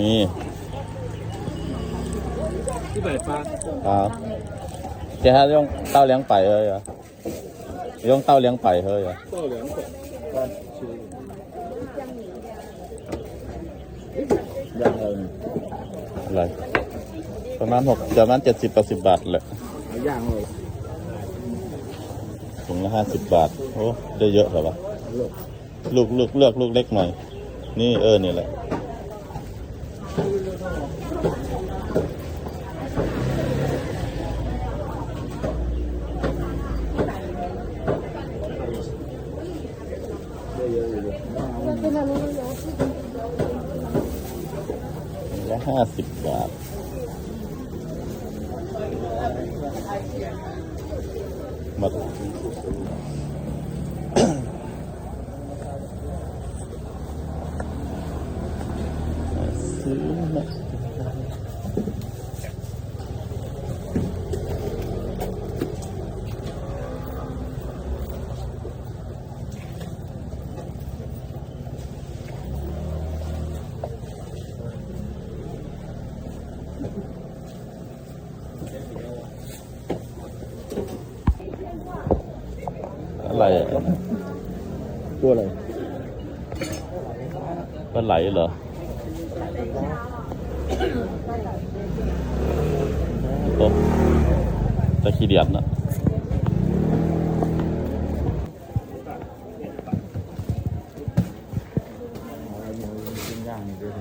นี่ ที่ไหนปลา ครับแกฮะ用刀两百而已啊用刀两百而已啊 ต่อเหลืองก่อนปลาชิวยังไง อะไรประมาณหกประมาณเจ็ดสิบแปดสิบบาทแหละ เอาย่างเลย ถุงละห้าสิบบาท โอ้ได้เยอะเหรอวะลูกลูกเลือกลูกเล็กหน่อย นี่เออนี่แหละ ถุง ละห้าสิบบาทมา ซื้อมาอะไร ตัวอะไรปลาไหลเหรอต้มตะขี้เดียดนะอะไรเนี่ยเป็นย่างนี่ด้วย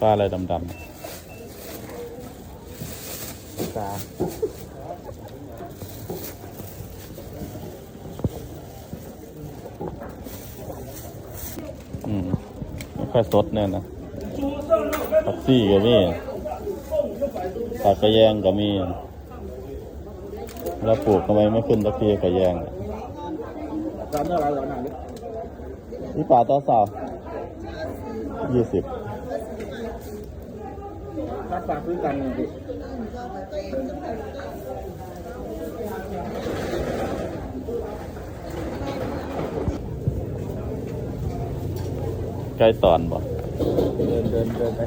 ปลาอะไรดำปลา ๆอืมไม่ ค่อยสดแน่นะผักซี่ก็มีผักกระแยงก็มีแล้วปลูกทำไมไม่ขึ้นตะเกี้กระแยงจานเท่าไหรเหรอหนังเนี่ยนี่าตัวสาวยี่สิบถ้าปลาซื้อกันดิ ใกล้ตอนบ่เดินเดินเดินไป